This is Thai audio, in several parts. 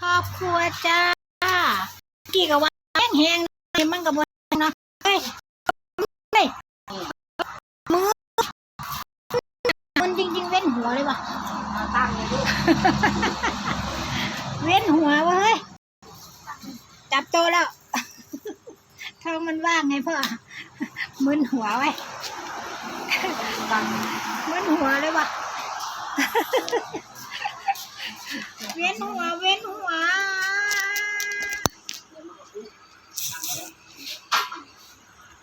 ครอบครัวจ้า กี่กับว่าแห้งแหงๆมันกับว่าเนาะเฮ้ยเฮ้ยมือมันจริง ๆ เว้นหัวเลยว่ะตั้งเลยลูกเว้นหัววะเฮ้ย จับโตแล้วท้องมันว่างไงพ่อมึนหัวไว้มึนหัวเลยว่ะ เว้นหัวเว้นหัว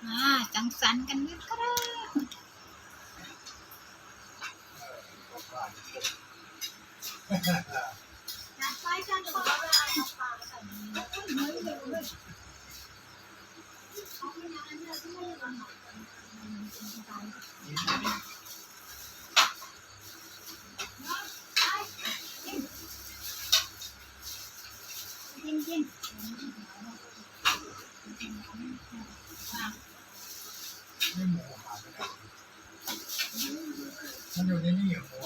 มาจังสันกันนิดก็ไไม่หมูหาไม่ได้มันอยู่ในนี่เหรอหมู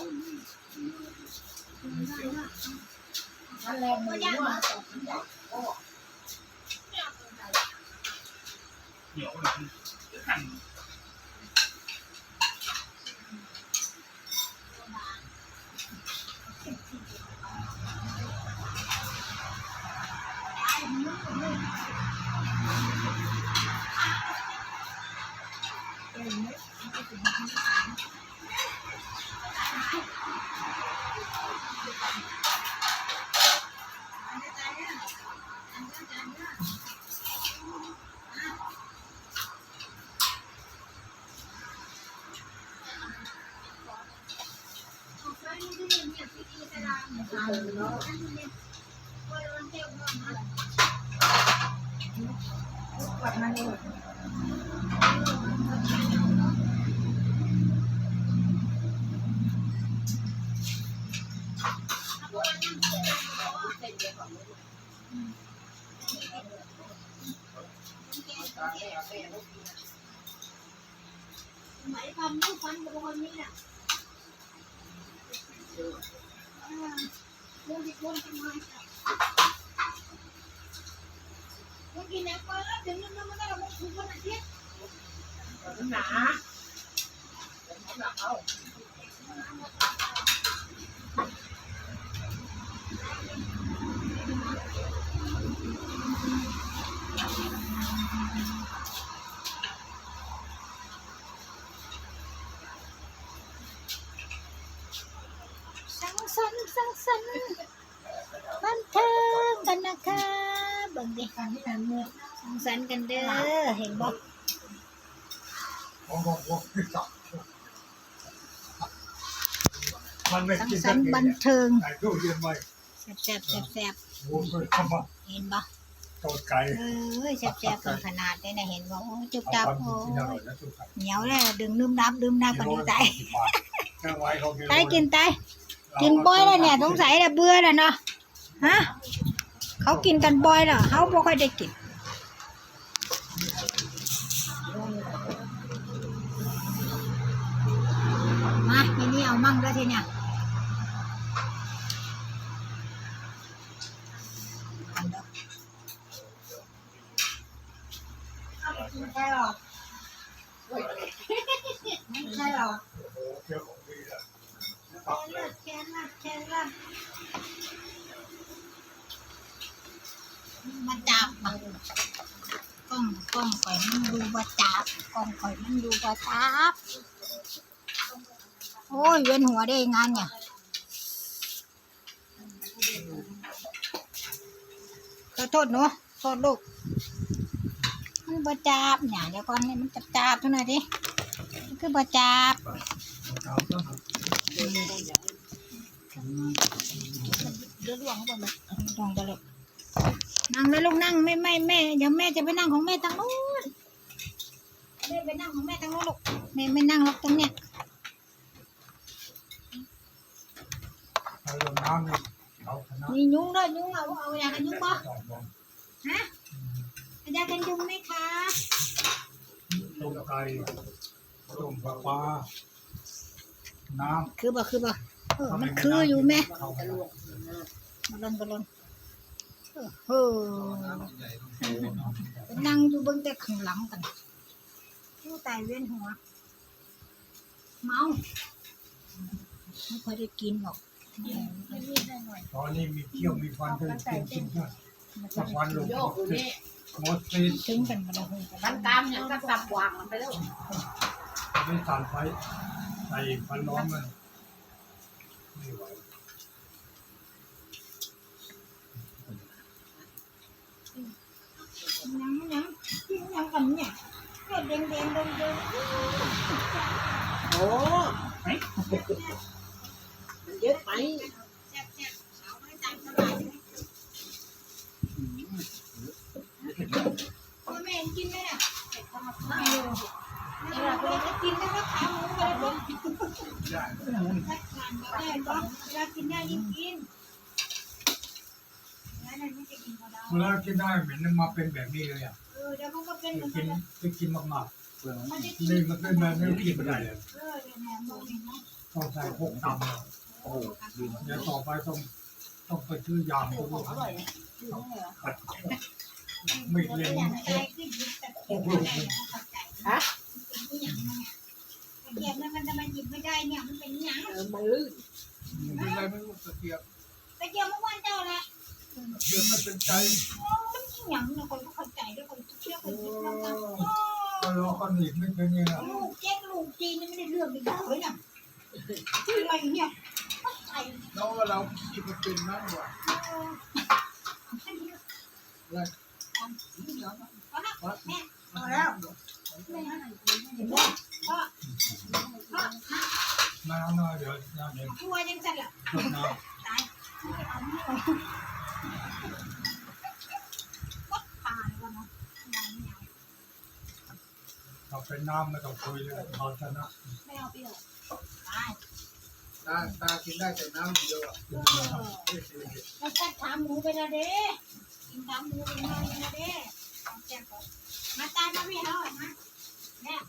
นั่นแหละหมูอะเดี๋ยวมันหั่น หมายความลูกฟันกับคนนี้น่ะอ่าเรื่องที่คนทำไมจ้ะมันกินแอปเปิ้ลแล้วถึงนั้นมันได้เราไม่ถูกวันอาทิตย์หนาหนักเอา สังสรรค์สังสรรค์บันเทิงกันนะคะเบิ่งดิ การที่การเมื่อ สังสรรค์กันเด้อเห็นบ่ ของของพวกที่สับมันไม่ สังกินสรรค์บันเทิงไก่ตู้เย็นไว้แซ่บแซ่บแซ่บหมูก็เข้ามาเห็นบ่โตดไก่เอ้ยแซ่บแซ่บเป็นขนาดนี้นะเห็นบ่โอ้ยจุบจับเอาโอ้ความกินอร่อยยนะทุกไก่เหนียวเลยดึงดื่มน้ำดื่มน้ำกว่านี้ตายแค่ไว้เขากินตายกินตายกินบ่อยแล้วเนี่ยสงสัยแล้วเบื่อแล้วเนาะฮะเขากินกันบ่อยแล้วเขาบ่ค่อยได้กิน บกล้องข่อยมันดูว่าจับโอ้ยเวียนหัวได้งานเนี่ยขอโทษหนูโทษลูก มันบ่จับเนี่ยเดี๋ยวก่อนนี่มันจับจับเท่านั้นดิมันคือบ่จับเดือดร้อนเขาบอกลองไปเลยนั่งเลยลูกนั่งไม่ไม่แม่เดี๋ยวแม่จะไปนั่งของแม่ทางนู้นแม่ไปนั่งของแม่ทางนู้นลูกแม่ ไม่นั่งหรอกตรงเนี้ยเอาลงน้ำนี่เอาคณะมียุงด้วยยุงเอาเอาอยากกันยุงปะสองคนฮะอยากกันยุงไหมคะต้มไก่ต้มปลาปลาน้ำคือบ่คือบ่เออมันคืออยู่แม่เข้าไปมาลนมาลนเออนั่งอยู่เบิ่งแต่ข้างหลังกันผู้ตายเวียนหัว เมาไม่ค่อยได้กินหรอกไม่รีบได้หน่อยตอนนี้มีเที่ยวมีฟันก็กินกินก็มันสัจะกวันลงโยกอยู่นี่หมดซีดถึงกันมาแล้วมันกามยังก็สับวางมันไปแล้วไม่ตันไฟใส่ฟันร้อนมันไม่ไหวยังยังยังกันเนี่ยเด็กเด้งเด้งเด้งเด้งโอ้มันเยอะไปพ่อแม่กินไหมเนี่ยไม่รู้นี่เราไปจะกินได้ก็ขาหมูไปเลยได้ได้ก็เวลากินได้ยิ่งกินแล้วนั่นไม่จะกินก็ได้เวลากินได้เหม็นมาเป็นแบบนี้เลยอะเออเดี๋ยวมันก็เป็นเหมือนกิกันนจะกินมากมันจะๆกิ นี่มันเป็นแบบนี้กินไม่ได้เลยเออเดี๋ยวแหนมบอกเห็นไหมต้องใส่พวกตำโอ้โหเดี๋ยวต่อไปต้องต้องไปซื้อยำพวกอร่อยไม่เล่นอย่างใจขึ้นแต่เก็บไม่ได้เข้าใจฮะเป็นอย่างนี้เก็บมันจะมาหยิบไม่ได้เนี่ยมันเป็นอย่างเออมันลื่นไม่ได้ไม่รู้ตะเกียบตะเกียบเมื่อวานเจ้าแหละเกียบไม่เป็นใจโอ้มันอย่างเนี่ยคนก็เข้าใจด้วยคนเชื่อคนคิดแล้วกัน ก็รอก็หนีไม่เป็นยังไงลูกเจ๊กลูกจีนนี่ไม่ได้เรื่องเลยเลยเนี่ยอะไรเนี่ยไอ้แล้วเราคิดมันเป็นนั่นหว่าพอแล้วไม่เอาเห็นไหมก็ก็น้ำน้อยเดี๋ยวน้ำเย็นทัวยังสั่นละจบน้ตายไม่เอาไม่เอาก็ผ่านแล้วเนาะยังไม่เอาำ เราเป็นน้ำไม่ต้องคุยเลยเราชนะไม่เอาเปรี้ยวตายตาตากินได้แต่น้ำเดียวอะเออแล้วกัดขาหมูไปละเด้กินขาหมูไปละเด้เอาแซ่บก่อนมาตายมาไม่เอามาเนี่ย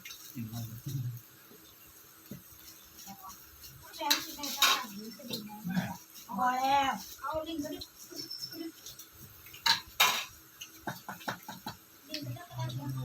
แล้วกินได้ก็หมูจะดีนะแม่พอแล้วเอาลิงก็ได้ลิงก็ได้ก็ได้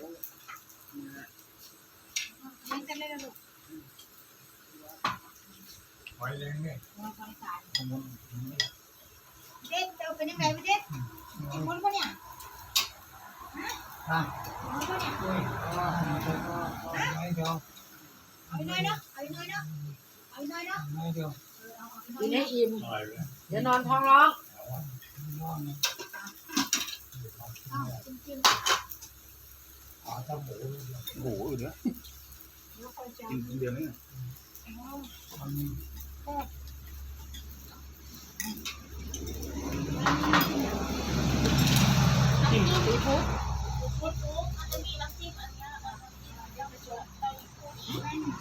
าย แม่ เมื่อวานนี้ไม่ไม่ของมันมันไม่ไม่เนาะ มันน่า จะ จะ ได้ซาเป็นไปมันก็มึนมึนเนาะมันมึนไปเลยเอาเลยเอ้ย เออนี่อร่อยแล้วร้อนแล้ว กระบวยเราไม่ได้โอ้ยังกันเลยลูกหอยแรงเนี่ยวไฟสายเด็ดจะเป็นยังไงไปเด็ดคนปะเนี่ยอะคนะเนี่ยไม่เดียวเอาหน่อยเนาะเอาหน่อยเนาะเอาหน่อยเนาะไม่เดียวเอาหน่กิอนยให้อิ่มอร่อยเลยเดี๋ยวนอนท้องร้องร้อน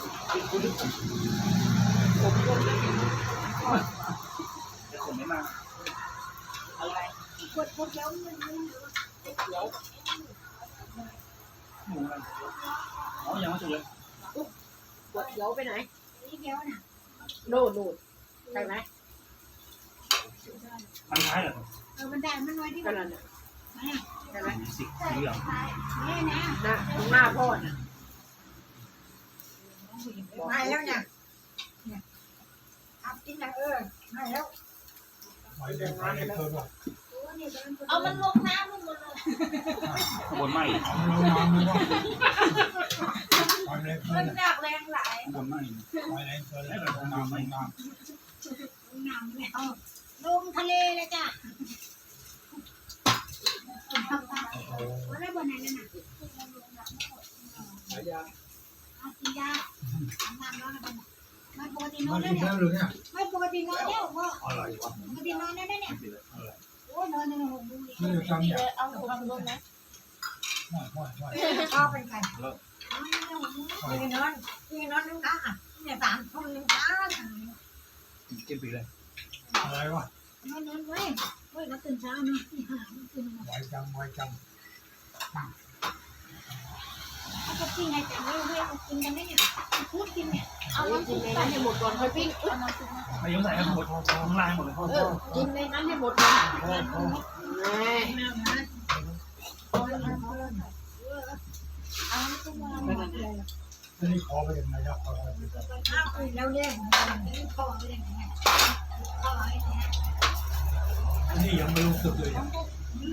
นะเอาจริงขาตะหมูโอ้โหอื่นเนี้ยๆแล้วค่อยกินอีกินซีฟู้ดแต่ผมไม่มาอะไรกดกดแล้วมันมันเดี๋ยวหมูอะไร อ๋อยังไม่สุกเลยกดเดี๋ยวไปไหนนี่เดียวน่ะโน่นโน่นใช่ไหมมันคล้ายเหรอเออมันได้มันน้อยที่กัมันนนั่นน่ะเนี่ยใช่ไหมมีสีสีเหลืองนี่นะนะตรงหน้าพ่อน่ะไม่แล้วเนี่ยอับกินนะเออไม่แล้วหอยแดงหอยแดงเพิ่มอะ เอามันลงน้ำลงหมดเลยขบวนไหมเอาลงน้ำเลยว่าหอยแดงเพิ่มัมนหนักแรงหลายขบวนไหมหอยแดงเพิ่มแล้วลงน้ำลงน้ำลงน้ำเลยเอาลงทะเลเลยจ้ะโอ้โหว่าได้บนไหนนั่นน่ะหายาเอากินยาทำงานร้อนอะไรไม่ปกตินอมันนแล้วกินเนี่ยแล้วหรือเนี่ยไม่ปกตินอนแล้วพ่ออะไรวะปกตินอนแล้วเนี่ย ไม่เป็นไรอะไรอเนี่ยหกดูดินี่จำเนี่ยเอาหมูทำร่วมนะไม่ไม่ไม่ชอบเป็นใครพี่นอนพี่นอนนึงนะเนี่ยสามคนนึงนะกินปีเลยอะไรวะนอนนอนไว้ไว้แล้วตื่นเช้านะที่หาตื่นมาไวจังไวจัง เอาไปกินไงแต่ไม่ไม่เอากินกันได้เนี่ยพูดกินเนี่ยเอาน้ำซุปใส่ให้หมดก่อนค่อยปิ้งเอามากินนะไม่ยังใส่ให้หมดข้างลางหมดเลยเออกินในนั้นให้หมดก่อนพ่อพ่อแม่น้ำนะเอาเอาเอาเอาตุ๊กมาหมดเลยนนี้ขอไปยังไงครับขอไปยังไงข้าวคุยแล้วเนี่ยพ่อไม่ได้ไงพ่อไอ้เนี่ยอันนี้ยังไม่รู้สึกเลย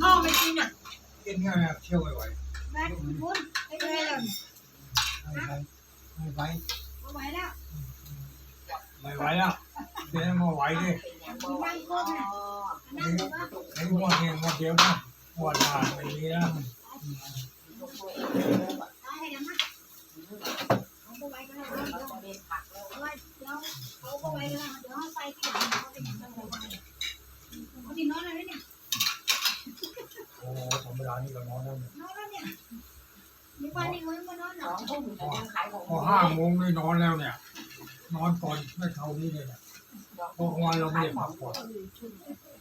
พ่อไม่กินอะกินง่ายเที่ยวไห วแม่คุณพูดไม่ไม่ได้ได้เลยไม่ไหวไม่ไหวเอาไว้แล้วไม่ไหวแล้วเดี๋ยวมาไหวดินั่งก้มนะนั่งว่าไอ้งวดเนี่ยงวดเดียวนะงวดาไม่มีนะตายให้นะเอาไปไว้ก็ได้เอาไว้แล้วเอาไปไว้ก็ได้เดี๋ยวเอาไปที่หลังเขาเป็นอย่างไรเขาที่นอนอะไรเนี่ยโอ้ธรรมดานี่ก็นอนแล้วเนี่ย นอนแล้วเนี่ยมี วันนี้มึงมานอนหนองทุ่มยังขายของพอห้าโมงนี่นอนแล้วเนี่ย นอนก่อนไม่เท่านี้เลยเพอกลางวันเราไม่ได้พักผ่อน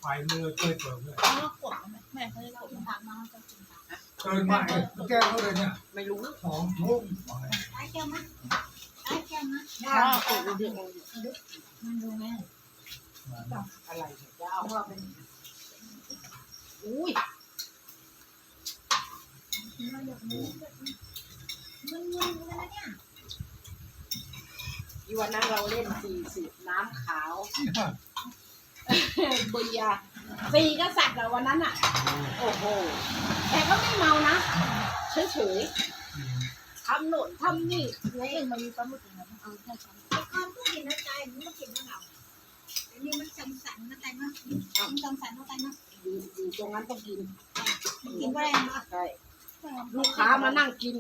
ไปเมื่อเคยเปิดเลยเขากดแม่เขาจะกดถามมาจะกินถามเกินมาเอ้ยแก้วเขาเลยเนี่ยไม่รู้สองทุ่มไอ้แก้วนะไอ้แก้วนะได้าเกิดเรื่องมันดูแม่อะไรจะเอาว่าเป็นอุ้ย อยากรู้มันมึนเลยนะเนี่ยอีวันนั้นเราเล่นสี่สิบน้ำขาวเบียร์สี่กษัตริย์อะวันนั้นอะโอ้โห แต่ก็ไม่เมานะเฉยๆทำโน่นทำนี่เฮ้ยมันมีปลาหมึกอย่างนั้นเอาแค่ช้อนแต่ก่อนผู้กินน้ำใจมันไม่กินน้ำเหนาอันนี้มันสันสันน้ำใจมั้งมันสันสันน้ำใจมั้งอยู่อยู่ตรงนั้นต้องกินกินก็ได้นะใช่ลูกค้ามานั่งกิน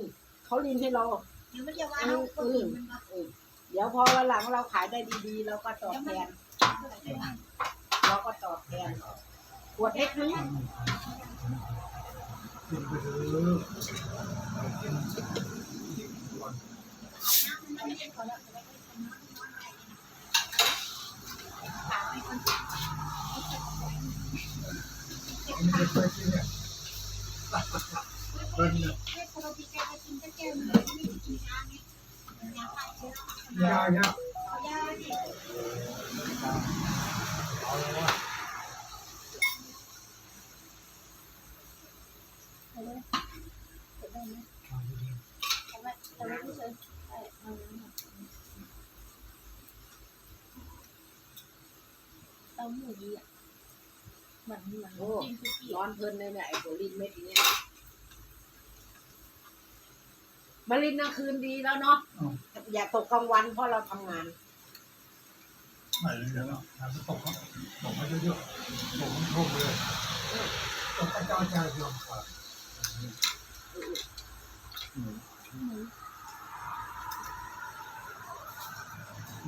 เขาลินให้เราเดี๋ยวมันจะว่าเราคนอื่นมันมาเดี๋ยวพอวันหลังเราขายได้ดีๆ เราก็ตอบแทน เราก็ตอบแทนขวดเล็กนึง กินไปเถอะ ไม่ได้เคยกินเนี่ยเป็นเนี่ย ปกติแกจะกินแค่แก้วหนึ่งไม่ได้กินยาไงยาไปเยอะ ยาเนี่ย เอายาดิ เอาเลยวะ เต้าหู้ดีอะเหมือนเหมือนโอ้ กินคุกกี้นอนเพลินเลยเนี่ยไอ้ตัวลินเม็ดนี้มาลินกลางคืนดีแล้วเนาะอย่าตกกลางวันเพราะเราทำงาน ไม่เลยเดี๋ยวนะทำตกครับตกมาเยอะๆตกมันโชคเลยตกกระเจ้าใจยอมขาด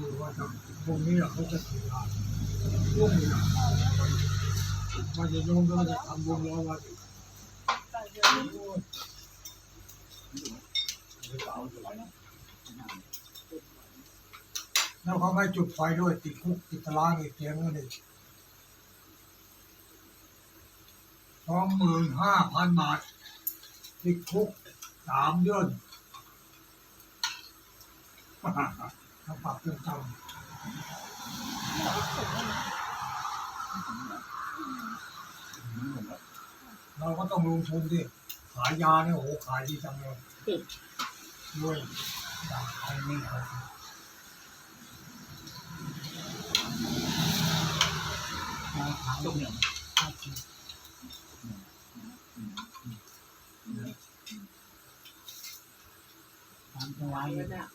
คือว่าจะพวกนี้เขาจะถือว่าพวกนี้มันจะโยมก็จะทำบุญร้อยวันแล้วเขาไม่จุดไฟด้วยติดคุกติดตารางอีกเตียงก็เลยสองหมื่นห้าพันบาทติดคุกสามเดือน ถ้าปรับเรื่องจำเราก็ต้องลงทุนดิขายยาเนี่ยโอ้ขายดีจังเลยด้วยยาขายไม่ขายจบเนี่ยตามจังหวะไอ้เลยเนี่ย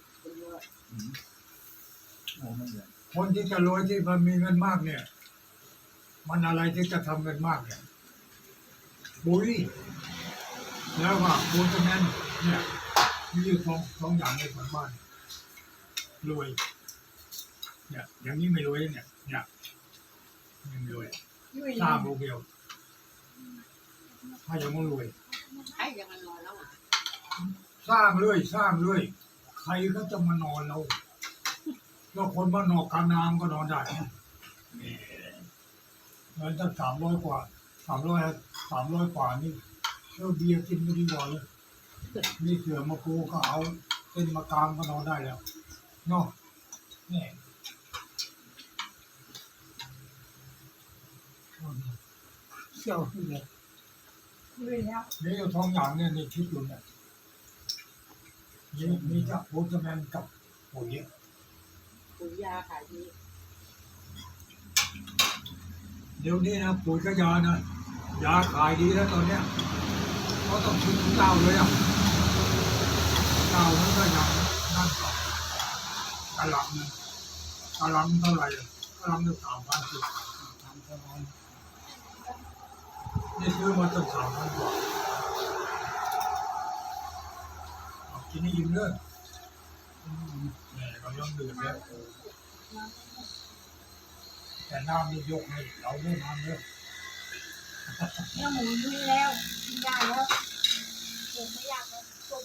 คนที่จะรวยที่มันมีเงินมากเนี่ย มันอะไรที่จะทำเงินมากเนี่ยปุ๋ยแล้วก็ปูนซีเมนต์เนี่ยมีอยู่สองสองอย่างในสองบ้านรวยเนี่ยอย่างนี้ไม่รวยเนี่ยเนี่ยยังไม่รวยสร้างโมเดลให้อยังมันรวยไอ้ยังมันนอนแล้วอะสร้างเรื่อยสร้างเรื่อยใครก็จะมานอนเรา แล้วคนบ้านนอกกลางนามก็นอนได้เงินตั้งสามร้อยกว่าสามร้อยสามร้อยกว่านี่เช่าเบียร์กินไม่ดีกว่าเลยมีเสือมาปูก็เอาเป็นมากางก็นอนได้แล้วเนาะนี่เชี่ยวที่เลยด้วยแล้วนี่อยู่ท้องอย่างเนี่ยนี่คิดอยู่เนี่ยนี่มีกับโพสแมนกับปุ๋ย ปุ๋ยยาขายดีเดี๋ยวนี้นะปุ๋ยก็ยานะยาขายดีแล้วตอนเนี้ยเขาต้องคิดถึงเจ้าเลยอะเจ้านั้นก็ยังนั่นก่อนกะหลังนะกะหลังเท่าไหร่อะกะหลังจะสามพันสิบนี่ซื้อมาตั้งสามพันกว่าเอากินนี่ยิ้มเลย อืมแหม่กำลังดื่มแล้วแต่น้ำนี่ยกให้เราไม่ทำเลยเนื้อหมูด้วยแล้วกินได้แล้วเก็บไม่อยากเลยต้ม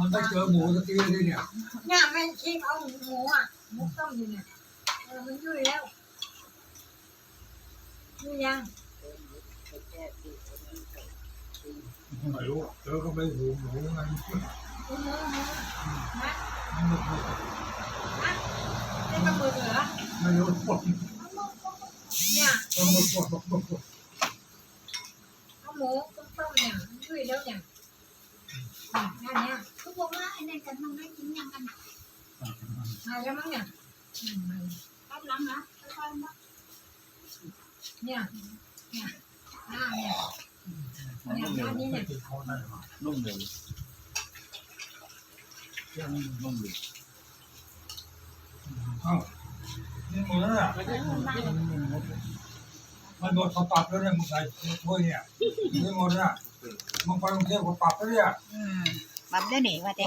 มันได้เจอหมูสักทีเลยเนี่ยเนี่ยแม่ชิมเอาหมูอะหมูต้มอยู่เนี่ยเออมันยุ่ยแล้วยุ่ยยังไม่รู้เจอก็ไม่หูหมูไง หมูหมูหมูนะมันไม่รู้นะได้ปลาหมึกเหรอไม่รู้ปวดเนี่ยปวดปวดปวดปวดปวดเอาหมูต้มเนี่ยยุ่ยแล้วเนี่ยเนี่ยเนี่ยเขาบอกว่าไอ้นั่นกันมันไม่กินยังกันมาแล้วมั้งเนี่ยอืมมารับหลังนะค่อยๆนะเนี่ยเนี่ยหน้าเนี่ยมันเนี่ยนุ่มเร็วอันนี้เนี่ยติดคอได้หรอนุ่มเร็วเครื่องนุ่มเร็วเอ้านี่หมดแล้วเนี่ย มันหมดเขาปรับแล้วเนี่ยมึงใส่ถ้วยเนี่ยนี่หมดแล้วมึงไปกรุงเทพเขาปรับแล้วเนี่ยอืมบับได้หนิว่าแ